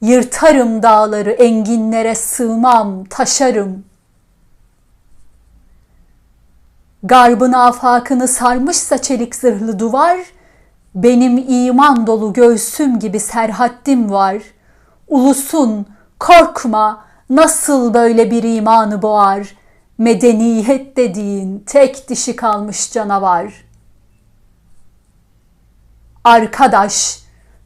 Yırtarım dağları enginlere sığmam taşarım. Garbın afakını sarmışsa çelik zırhlı duvar, benim iman dolu göğsüm gibi serhaddim var. Ulusun korkma nasıl böyle bir imanı boğar. Medeniyet dediğin tek dişi kalmış canavar. Arkadaş,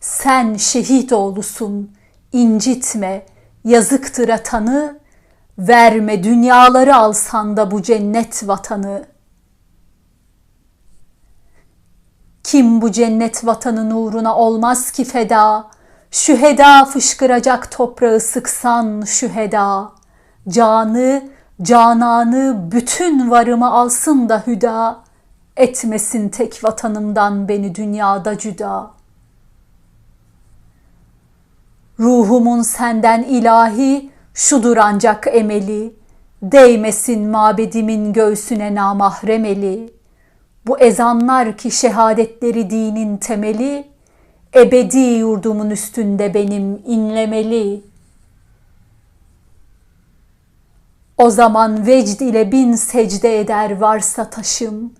Sen şehit oğlusun, incitme, yazıktır atanı. Verme dünyaları alsan da bu cennet vatanı. Kim bu cennet vatanı nuruna olmaz ki feda? Şüheda fışkıracak toprağı sıksan şüheda. Canı, cananı, bütün varımı alsın da hüda. Etmesin tek vatanımdan beni dünyada cüda. Ruhumun senden ilahi, şudur ancak emeli, değmesin mabedimin göğsüne namahremeli. Bu ezanlar ki şehadetleri dinin temeli, ebedi yurdumun üstünde benim inlemeli. O zaman vecd ile bin secde eder varsa taşım,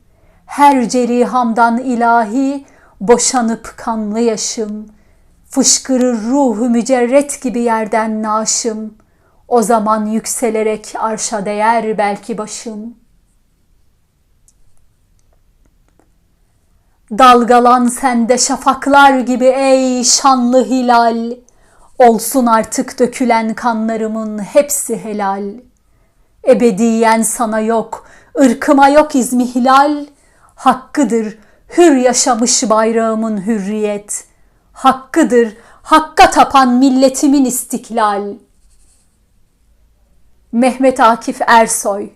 her cerihamdan ilahi boşanıp kanlı yaşım, fışkırır ruhu mücerret gibi yerden naşım.'' O zaman yükselerek arşa değer belki başım. Dalgalan sende şafaklar gibi ey şanlı hilal. Olsun artık dökülen kanlarımın hepsi helal. Ebediyen sana yok, ırkıma yok izmi hilal. Hakkıdır hür yaşamış bayrağımın hürriyet. Hakkıdır hakka tapan milletimin istiklal.'' Mehmet Akif Ersoy